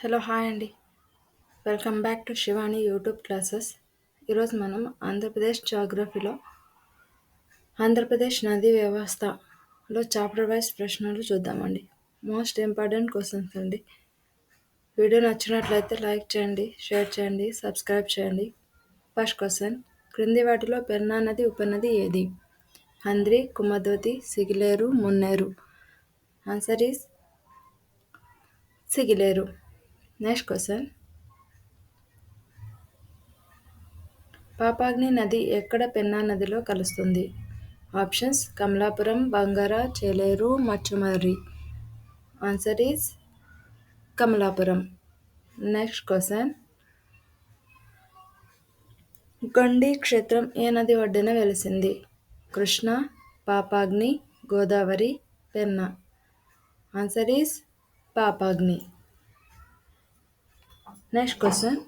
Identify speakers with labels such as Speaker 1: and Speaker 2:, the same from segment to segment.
Speaker 1: Hello hi అండి. Welcome back to Shivani YouTube classes. ఈరోజు మనం ఆంధ్రప్రదేశ్ జాగ్రఫీలో ఆంధ్రప్రదేశ్ నదీ వ్యవస్థలో చాప్టర్ వైజ్ ప్రశ్నలు చూద్దామండి. మోస్ట్ ఇంపార్టెంట్ క్వశ్చన్స్ అండి. వీడియో నచ్చినట్లయితే లైక్ చేయండి షేర్ చేయండి సబ్స్క్రైబ్ చేయండి. ఫస్ట్ క్వశ్చన్ క్రింది వాటిలో పెన్నా నది ఉపనది ఏది? Handri Kumudvathi Sigileru Munneru. Answer is Sigileru. Next question Papagni నది ఎక్కడ పెన్నా నదిలో కలుస్తుంది? Options Kamalapuram Bangara Cheleru Machumarri. Answer is Kamalapuram. Next question Gondi క్షేత్రం ఏ నది ఒడ్డున వెలిసింది? Krishna Papagni Godavari Penna. Answer is Papagni. Next question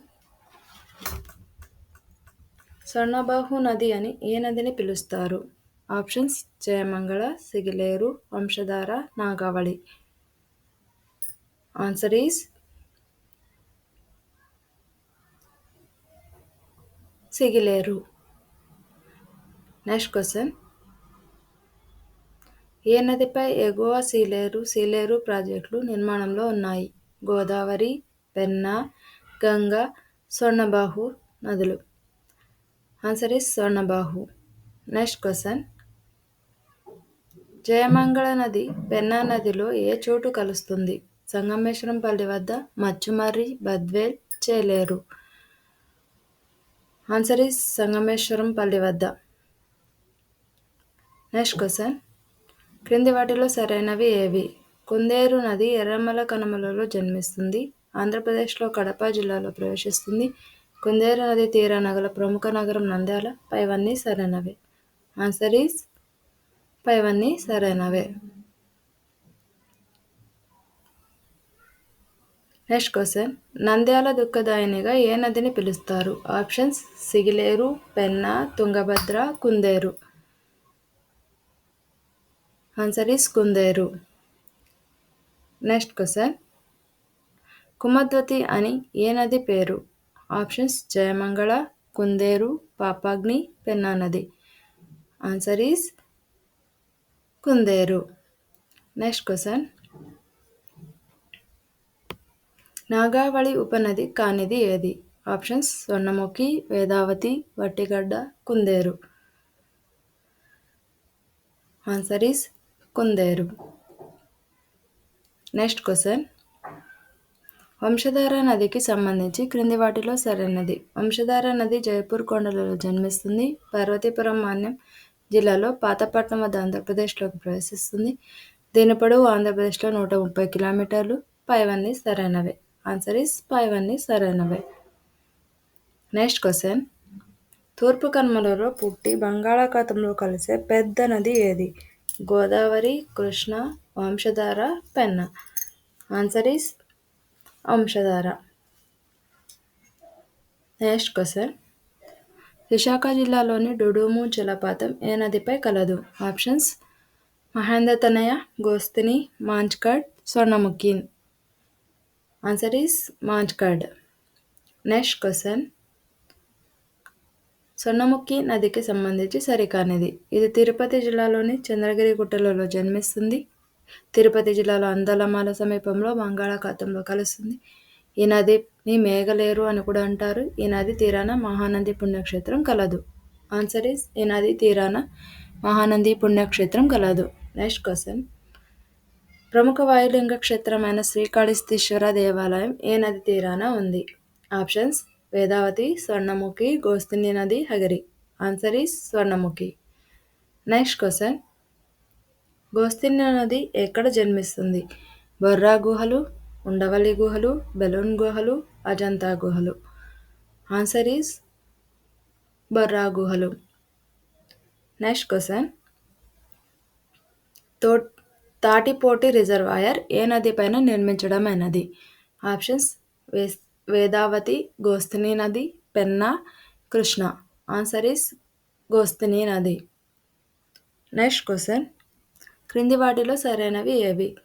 Speaker 1: Swarnabahu నది అని ఏ నదిని పిలుస్తారు options Jayamangala Sigileru Vamsadhara Nagavali answer is Sigileru next question ఏ నదిపై ఎగువ సీలేరు సీలేరు ప్రాజెక్టులు నిర్మాణంలో ఉన్నాయి గోదావరి పెన్నా గంగా స్వర్ణబాహు నదులు. Answer is Swarnabahu. Next question Jayamangala నది పెన్నా నదిలో ఏ చోటు కలుస్తుంది? సంగమేశ్వరంపల్లి వద్ద మచ్చుమర్రి బద్వేల్ చేలేరు. ఆన్సర్ ఇస్ సంగమేశ్వరంపల్లి వద్ద. నెక్స్ట్ క్వశ్చన్ క్రింది వాటిలో సరైనవి ఏవి? కుందేరు నది ఎర్రమల కనుమలలో జన్మిస్తుంది. ఆంధ్రప్రదేశ్లో కడప జిల్లాలో ప్రవేశిస్తుంది. కుందేరు నది తీరా నగల ప్రముఖ నగరం నంద్యాల. పైవన్నీ సరైనవే. ఆన్సర్ ఈస్ పైవన్నీ సరైనవే. Next question. నంద్యాల దుఃఖదాయినిగా ఏ నదిని పిలుస్తారు? Options Sigileru Penna Tungabhadra Kunderu. Answer is Kunderu. Next question. Kumudvathi అని ఏ నది పేరు? ఆప్షన్స్ జయమంగళ కుందేరు పాపాగ్ని పెన్నా నది. Answer is Kunderu. Next question. Nagavali ఉపనది కానిది ఏది? Options Swarnamukhi Vedavathi Vattigadda Kunderu. Answer is Kunderu. Next question. Vamsadhara నదికి సంబంధించి క్రింది వాటిలో సరైనది. వంశధార నది జైపూర్ కొండలలో జన్మిస్తుంది. పార్వతీపురం మాన్యం జిల్లాలో పాతపట్నం వద్ద ఆంధ్రప్రదేశ్లోకి ప్రవేశిస్తుంది. దీని పొడవు ఆంధ్రప్రదేశ్లో నూట ముప్పై కిలోమీటర్లు. పైవన్నీ సరైనవే. ఆన్సర్ ఇస్ పైవన్నీ సరైనవే. నెక్స్ట్ క్వశ్చన్ తూర్పు కనుమలలో పుట్టి బంగాళాఖాతంలో కలిసే పెద్ద నది ఏది? Godavari Krishna Vamsadhara Penna. Answer is Vamsadhara next question. Visakha జిల్లాలోని డుడుము జలపాతం ఏ నదిపై కలదు? Options. Mahendratanaya Gosthani Machkund Swarnamukhi. Answer is Machkund next question. Swarnamukhi నదికి సంబంధించి సరికానిది. ఇది తిరుపతి జిల్లాలోని చంద్రగిరి గుట్టలలో జన్మిస్తుంది. తిరుపతి జిల్లాలో అందలమాల సమీపంలో బంగాళాఖాతంలో కలుస్తుంది. ఈ నదిని మేఘలేరు అని కూడా అంటారు. ఈ నది తీరాన మహానంది పుణ్యక్షేత్రం కలదు. ఆన్సర్ ఈస్ ఈ నది తీరాన మహానంది పుణ్యక్షేత్రం కలదు. నెక్స్ట్ క్వశ్చన్ ప్రముఖ వాయులింగ క్షేత్రమైన శ్రీకాళిస్తీశ్వర దేవాలయం ఏ నది తీరాన ఉంది? ఆప్షన్స్ వేదావతి స్వర్ణముఖి గోస్తిని నది Hagari. Answer is Swarnamukhi. Next question Gosthani నది ఎక్కడ జన్మిస్తుంది? బొర్రా గుహలు ఉండవల్లి గుహలు బెలూన్ గుహలు అజంతా గుహలు. ఆన్సర్ ఈస్ బొర్రా గుహలు. Next question. తో తాటిపోటి రిజర్వాయర్ ఏ నది పైన నిర్మించడమైనది ఆప్షన్స్ వే వేదావతి గోస్తిని నది పెన్నా కృష్ణ. ఆన్సర్ ఈస్ గోస్తిని నది. Next question. క్రింది వాటిలో సరైనవి ఏవి?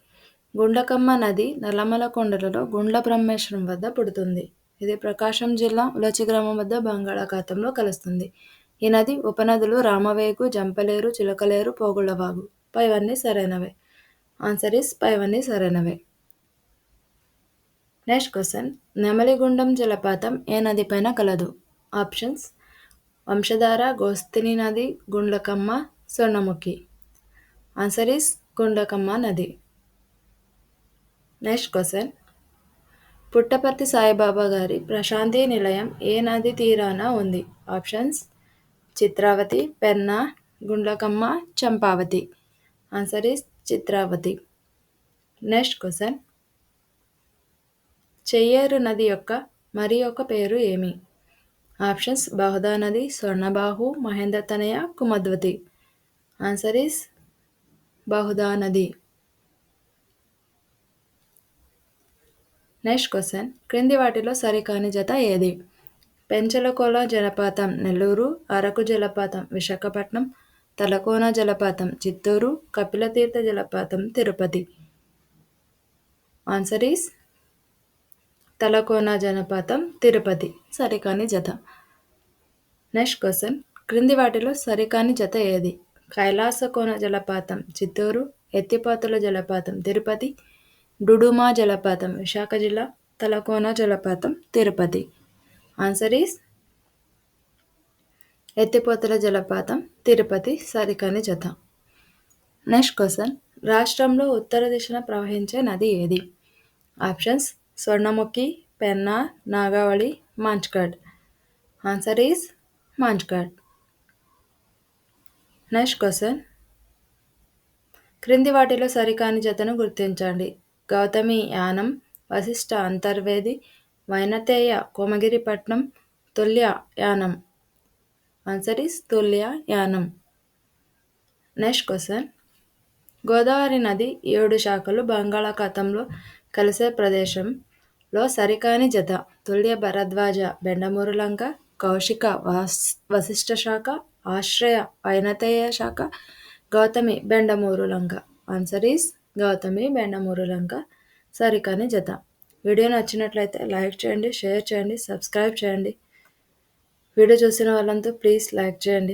Speaker 1: గుండ్లకమ్మ నది నల్లమల కొండలలో గుండ్ల బ్రహ్మేశ్వరం వద్ద పుడుతుంది. ఇది ప్రకాశం జిల్లా ఉలచి గ్రామం వద్ద బంగాళాఖాతంలో కలుస్తుంది. ఈ నది ఉపనదులు రామవేగు జంపలేరు చిలకలేరు పోగుళ్ళవాగు పైవన్నీ సరైనవే. ఆన్సర్ ఇస్ పైవన్నీ సరైనవే. Next question. నెమలిగుండం జలపాతం ఏ నదిపైన కలదు? ఆప్షన్స్. వంశధార గోస్తిని నది గుండ్లకమ్మ సొన్నముఖి ఆన్సర్ ఈస్ గుండ్లకమ్మ నది. Next question. పుట్టపర్తి సాయిబాబా గారి ప్రశాంతి నిలయం ఏ నది తీరాన ఉంది? Options. Chitravathi Penna Gundlakamma Champavathi. Answer is Chitravathi. Next question. Cheyyeru నది యొక్క మరి ఒక పేరు ఏమి? ఆప్షన్స్. బహుదా నది స్వర్ణబాహు మహేంద్ర తనయ కుమద్వతి. ఆన్సర్ ఈస్ బహుదా నది. నెక్స్ట్ క్వశ్చన్ క్రింది వాటిలో సరికాని జత ఏది? పెంచలకోల జలపాతం నెల్లూరు అరకు జలపాతం విశాఖపట్నం తలకోన జలపాతం చిత్తూరు కపిలతీర్థ జలపాతం తిరుపతి. ఆన్సర్ ఈస్ తలకోన జలపాతం తిరుపతి. సరికాని జత. నెక్స్ట్ క్వశ్చన్ క్రింది వాటిలో సరికాని జత ఏది? కైలాసకోన జలపాతం చిత్తూరు ఎత్తిపోతల జలపాతం తిరుపతి డుడుమా జలపాతం విశాఖ జిల్లా తలకోన జలపాతం తిరుపతి. ఆన్సర్ ఈస్ ఎత్తిపోతల జలపాతం తిరుపతి సరికాని జత. నెక్స్ట్ క్వశ్చన్ రాష్ట్రంలో ఉత్తర దిశన ప్రవహించే నది ఏది? Options Swarnamukhi Penna Nagavali Manchgarh answer is Manchgarh next question. క్రింది వాటిలో సరికాని జతను గుర్తించండి. Gautami Yanam Vasishta Antarvedi Vainateya Komagiripatnam Tulya Yanam. Answer is Tulya Yanam. Next question Godavari నది ఏడు శాఖలు బంగాళాఖాతంలో కలిసే ప్రదేశంలో సరికాని జత. తుల్య భరద్వాజ బెండమూరులంక కౌశిక వాస్ వశిష్ట శాఖ ఆశ్రయ వైనతేయ శాఖ గౌతమి బెండమూరు లంక ఆన్సర్ ఈస్ గౌతమి బెండమూరు లంక సరికాని జత. వీడియో నచ్చినట్లయితే లైక్ చేయండి షేర్ చేయండి సబ్స్క్రైబ్ చేయండి. వీడియో చూసిన వాళ్ళంతా ప్లీజ్ లైక్ చేయండి.